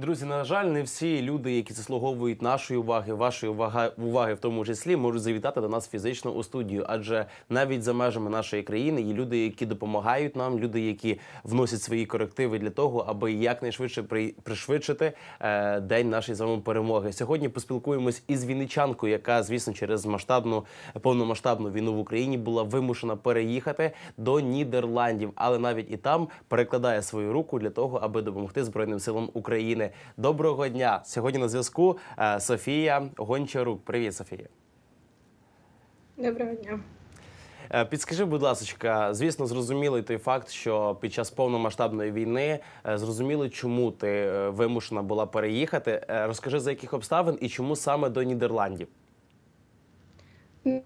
Друзі, на жаль, не всі люди, які заслуговують нашої уваги, вашої уваги, уваги в тому числі, можуть завітати до нас фізично у студію. Адже навіть за межами нашої країни є люди, які допомагають нам, люди, які вносять свої корективи для того, аби якнайшвидше при- пришвидшити е, день нашої з вами перемоги. Сьогодні поспілкуємось із вінничанкою, яка, звісно, через масштабну повномасштабну війну в Україні була вимушена переїхати до Нідерландів, але навіть і там перекладає свою руку для того, аби допомогти Збройним силам України. Доброго дня! Сьогодні на зв'язку е, Софія Гончарук. Привіт, Софія. Доброго дня. Е, Підскажи, будь ласка, звісно, зрозумілий той факт, що під час повномасштабної війни зрозуміли, чому ти е, вимушена була переїхати. Е, Розкажи за яких обставин і чому саме до Нідерландів.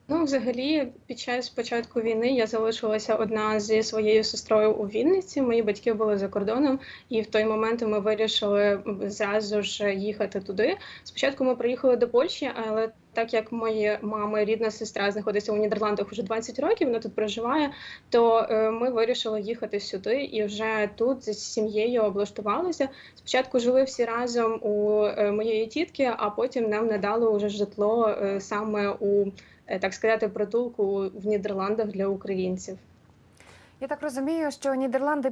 Ну, взагалі, під час початку війни я залишилася одна зі своєю сестрою у Вінниці. Мої батьки були за кордоном, і в той момент ми вирішили зразу ж їхати туди. Спочатку ми приїхали до Польщі, але так як моя мама, рідна сестра, знаходиться у Нідерландах уже 20 років, вона тут проживає, то е, ми вирішили їхати сюди і вже тут з сім'єю облаштувалися. Спочатку жили всі разом у е, моєї тітки, а потім нам надали уже житло е, саме у так сказати притулку в Нідерландах для українців. Я так розумію, що Нідерланди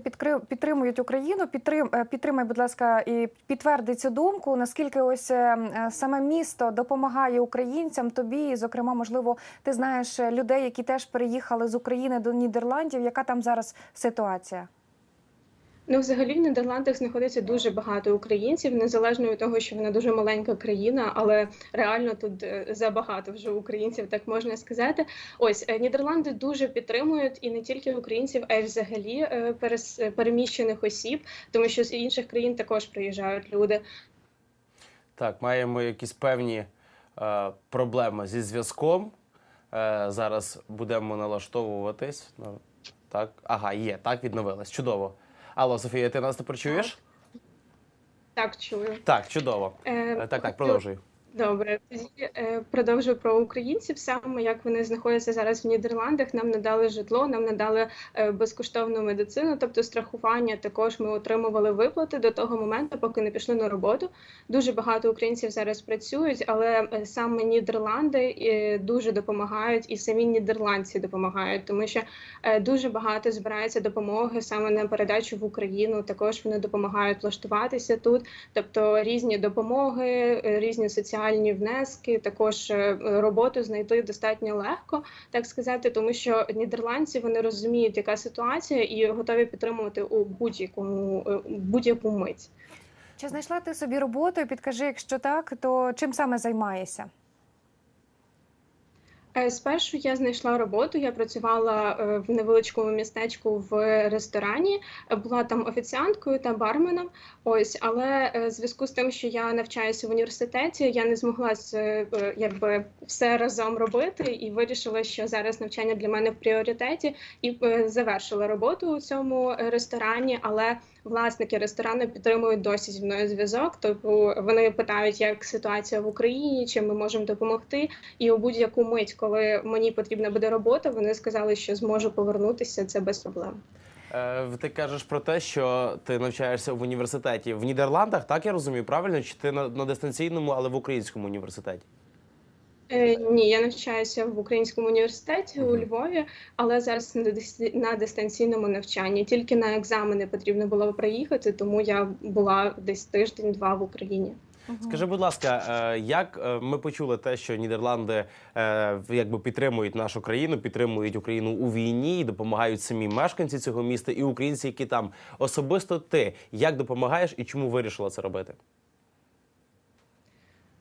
підтримують Україну. Підтрим, е, підтримай, будь ласка, і підтверди цю думку. Наскільки ось е, е, саме місто допомагає українцям, тобі, і, зокрема, можливо, ти знаєш людей, які теж переїхали з України до Нідерландів. Яка там зараз ситуація? Ну, взагалі, в Нідерландах знаходиться дуже багато українців, незалежно від того, що вона дуже маленька країна, але реально тут е, забагато вже українців, так можна сказати. Ось е, Нідерланди дуже підтримують і не тільки українців, а й взагалі е, переміщених осіб, тому що з інших країн також приїжджають люди. Так, маємо якісь певні е, проблеми зі зв'язком. Е, зараз будемо налаштовуватись. Ну, так, ага, є, так, відновилась. Чудово. Алло, Софія, ти нас тепер чуєш? Так чую. Так, чудово. Е, так, так, продовжуй. Добре, тоді е, продовжую про українців. Саме як вони знаходяться зараз в Нідерландах, нам надали житло, нам надали е, безкоштовну медицину, тобто страхування. Також ми отримували виплати до того моменту, поки не пішли на роботу. Дуже багато українців зараз працюють, але е, саме Нідерланди дуже допомагають, і самі нідерландці допомагають, тому що дуже багато збирається допомоги саме на передачу в Україну. Також вони допомагають влаштуватися тут. Тобто різні допомоги, різні соціальні внески, також е, роботу знайти достатньо легко, так сказати, тому що нідерландці вони розуміють, яка ситуація, і готові підтримувати у будь-якому е, будь-яку мить. Чи знайшла ти собі роботу? Підкажи, якщо так, то чим саме займаєшся? Е, Спершу я знайшла роботу. Я працювала е, в невеличкому містечку в ресторані, е, була там офіціанткою та барменом. Ось, але в зв'язку з тим, що я навчаюся в університеті, я не змогла з, якби все разом робити і вирішила, що зараз навчання для мене в пріоритеті, і завершила роботу у цьому ресторані. Але власники ресторану підтримують досі зі мною зв'язок. Тобто вони питають, як ситуація в Україні, чим ми можемо допомогти. І у будь-яку мить, коли мені потрібна буде робота, вони сказали, що зможу повернутися це без проблем. Е, ти кажеш про те, що ти навчаєшся в університеті в Нідерландах, так я розумію, правильно? Чи ти на, на дистанційному, але в українському університеті? Е, ні, я навчаюся в українському університеті у Львові, але зараз на дис- на дистанційному навчанні. Тільки на екзамени потрібно було приїхати, тому я була десь тиждень-два в Україні. Скажи, будь ласка, е, як е, ми почули те, що Нідерланди е, якби підтримують нашу країну, підтримують Україну у війні і допомагають самі мешканці цього міста і українці, які там особисто ти як допомагаєш і чому вирішила це робити?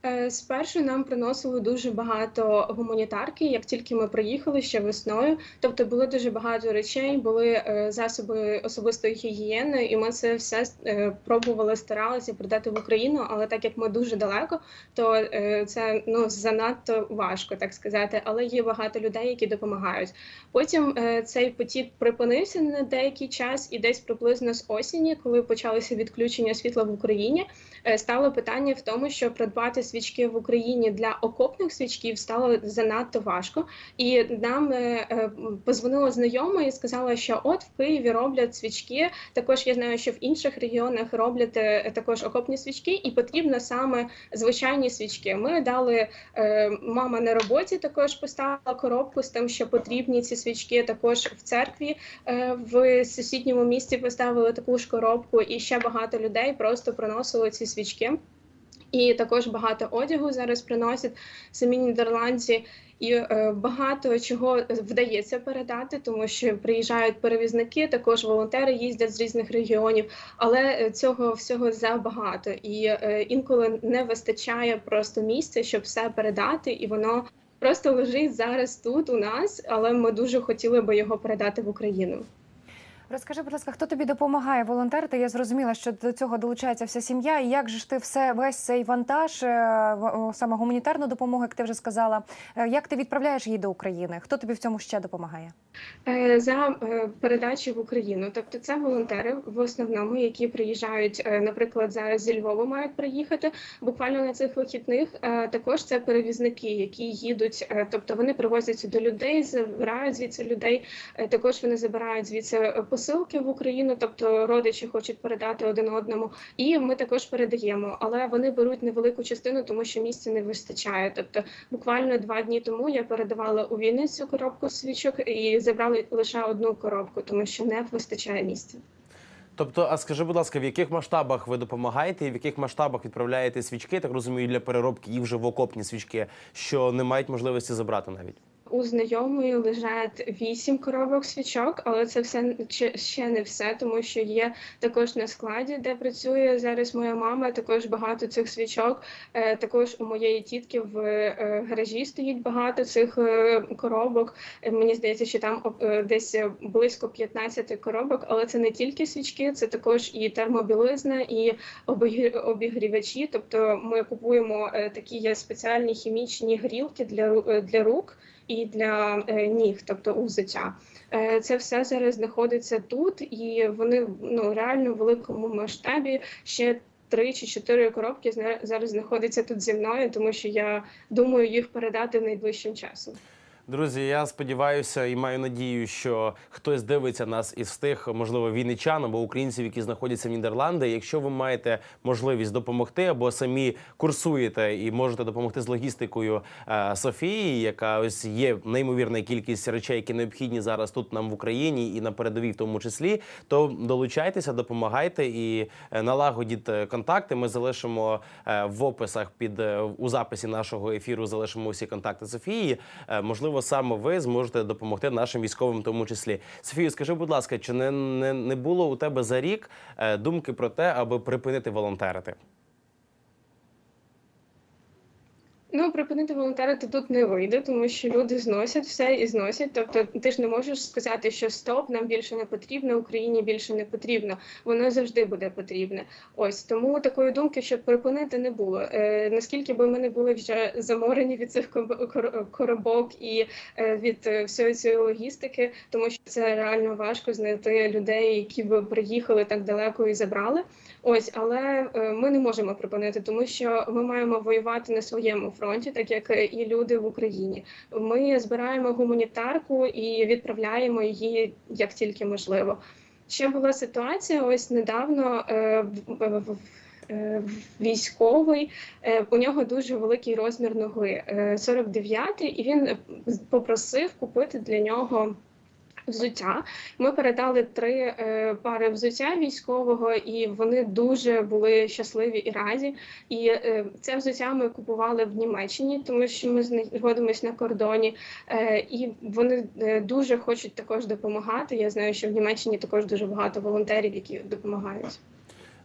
Е, Спершу нам приносили дуже багато гуманітарки, як тільки ми приїхали ще весною. Тобто було дуже багато речей, були е, засоби особистої гігієни, і ми це все е, пробували, старалися продати в Україну. Але так як ми дуже далеко, то це ну занадто важко, так сказати. Але є багато людей, які допомагають. Потім цей потік припинився на деякий час, і десь приблизно з осені, коли почалися відключення світла в Україні. стало питання в тому, що придбати свічки в Україні для окопних свічків стало занадто важко. І нам е, е, позвонила знайома і сказала, що от в Києві роблять свічки. Також я знаю, що в інших регіонах роблять е, також окопні свічки, і потрібно саме звичайні свічки. Ми дали мама на роботі, також поставила коробку з тим, що потрібні ці свічки. Також в церкві в сусідньому місті поставили таку ж коробку, і ще багато людей просто приносили ці свічки. І також багато одягу зараз приносять самі нідерландці. І е, багато чого вдається передати, тому що приїжджають перевізники, також волонтери їздять з різних регіонів, але е, цього всього забагато, і е, інколи не вистачає просто місця, щоб все передати, і воно просто лежить зараз тут у нас, але ми дуже хотіли би його передати в Україну. Розкажи, будь ласка, хто тобі допомагає волонтерити? Я зрозуміла, що до цього долучається вся сім'я. І як же ж ти все весь цей вантаж, е, саме гуманітарну допомогу, як ти вже сказала, е, як ти відправляєш її до України? Хто тобі в цьому ще допомагає? Е, за передачі в Україну. Тобто це волонтери в основному, які приїжджають, наприклад, зараз зі Львова мають приїхати буквально на цих вихідних. Також це перевізники, які їдуть, тобто вони привозять до людей, забирають звідси людей. Також вони забирають звідси е, посилки в Україну, тобто родичі хочуть передати один одному, і ми також передаємо. Але вони беруть невелику частину, тому що місця не вистачає. Тобто, буквально два дні тому я передавала у Вінницю коробку свічок і забрали лише одну коробку, тому що не вистачає місця. Тобто, а скажи, будь ласка, в яких масштабах ви допомагаєте, і в яких масштабах відправляєте свічки, так розумію, для переробки їх вже в окопні свічки, що не мають можливості забрати навіть? У знайомої лежать вісім коробок свічок, але це все ще- не все, тому що є також на складі, де працює зараз моя мама. Також багато цих свічок. Е, Також у моєї тітки в е, гаражі стоїть багато цих е, коробок. Мені здається, що там десь близько 15 коробок, але це не тільки свічки, це також і термобілизна, і обігрі- обігрівачі. Тобто ми купуємо такі спеціальні хімічні грілки для для рук і для е, ніг, тобто у. Е, Це все зараз знаходиться тут, і вони ну реально в великому масштабі ще. Три чи чотири коробки зараз знаходяться тут зі мною, тому що я думаю їх передати найближчим часом. Друзі, я сподіваюся і маю надію, що хтось дивиться нас із тих, можливо, вінничан або українців, які знаходяться в Нідерланди. Якщо ви маєте можливість допомогти або самі курсуєте і можете допомогти з логістикою е, Софії, яка ось є неймовірна кількість речей, які необхідні зараз тут нам в Україні і на передовій, в тому числі, то долучайтеся, допомагайте і е, налагодіть е, контакти. Ми залишимо в описах під у записі нашого ефіру. Залишимо усі контакти Софії. Е, Можливо, саме ви зможете допомогти нашим військовим, в тому числі. Софію, скажи, будь ласка, чи не, не, не було у тебе за рік е, думки про те, аби припинити волонтерити? Ну, припинити волонтерити тут не вийде, тому що люди зносять все і зносять. Тобто, ти ж не можеш сказати, що стоп, нам більше не потрібно, Україні більше не потрібно. Воно завжди буде потрібне. Ось тому такої думки, щоб припинити, не було. Е, наскільки би ми не були вже заморені від цих коробок і е, від е, всієї цієї логістики, тому що це реально важко знайти людей, які б приїхали так далеко і забрали. Ось, але е, ми не можемо припинити, тому що ми маємо воювати на своєму фронті, так як і люди в Україні. Ми збираємо гуманітарку і відправляємо її як тільки можливо. Ще була ситуація ось недавно. е, е, Військовий е, у нього дуже великий розмір ноги, е, 49-й, і він попросив купити для нього взуття. Ми передали три е, пари взуття військового, і вони дуже були щасливі і раді. І е, це взуття ми купували в Німеччині, тому що ми знаходимося на кордоні, е, і вони дуже хочуть також допомагати. Я знаю, що в Німеччині також дуже багато волонтерів, які допомагають.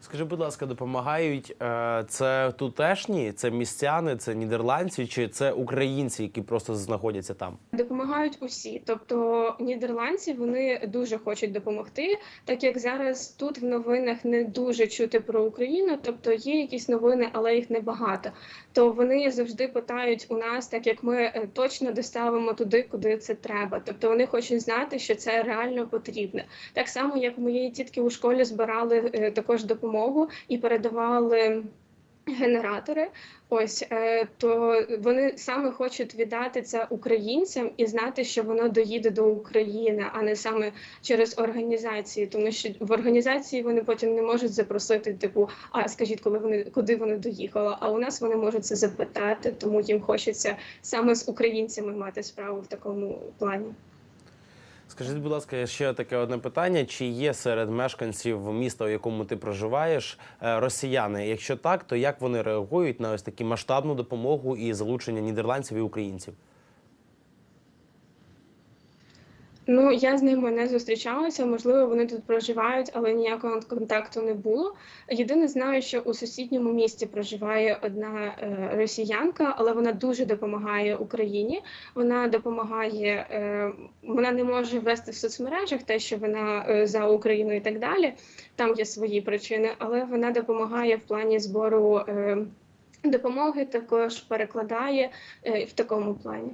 Скажи, будь ласка, допомагають е, це тутешні, це містяни, це нідерландці, чи це українці, які просто знаходяться там? Допомагають усі, тобто нідерландці вони дуже хочуть допомогти, так як зараз тут в новинах не дуже чути про Україну, тобто є якісь новини, але їх небагато. То вони завжди питають у нас, так як ми е, точно доставимо туди, куди це треба. Тобто вони хочуть знати, що це реально потрібно. Так само, як моєї тітки у школі збирали е, також допомогу і передавали. генератори. Ось е, то вони саме хочуть віддати це українцям і знати, що воно доїде до України, а не саме через організації, тому що в організації вони потім не можуть запросити, типу, а скажіть, коли вони куди вони доїхали. А у нас вони можуть це запитати, тому їм хочеться саме з українцями мати справу в такому плані. Скажіть, будь ласка, ще таке одне питання: чи є серед мешканців міста, у якому ти проживаєш, е, росіяни? Якщо так, то як вони реагують на ось таку масштабну допомогу і залучення нідерландців і українців? Ну, я з ними не зустрічалася. Можливо, вони тут проживають, але ніякого контакту не було. Єдине знаю, що у сусідньому місті проживає одна е, росіянка, але вона дуже допомагає Україні. Вона допомагає, е, вона не може вести в соцмережах те, що вона е, за Україну і так далі. Там є свої причини, але вона допомагає в плані збору допомоги, також перекладає в такому плані.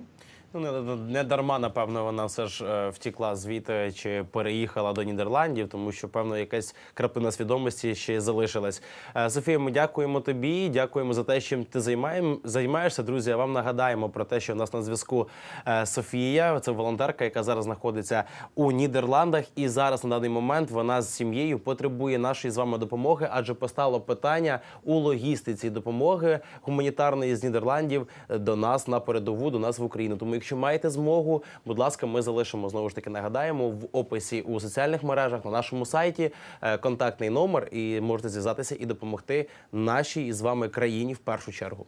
Ну не, не дарма, напевно, вона все ж е, втікла звідти чи переїхала до Нідерландів, тому що певно якась краплина свідомості ще залишилась. Е, Софія, ми дякуємо тобі. Дякуємо за те, чим ти займаєм, займаєшся. Друзі, а вам нагадаємо про те, що в нас на зв'язку е, Софія. Це волонтерка, яка зараз знаходиться у Нідерландах, і зараз на даний момент вона з сім'єю потребує нашої з вами допомоги, адже постало питання у логістиці допомоги гуманітарної з Нідерландів до нас на передову, до нас в Україну. Тому, якщо маєте змогу, будь ласка, ми залишимо знову ж таки. Нагадаємо в описі у соціальних мережах на нашому сайті е, контактний номер, і можете зв'язатися і допомогти нашій з вами країні в першу чергу.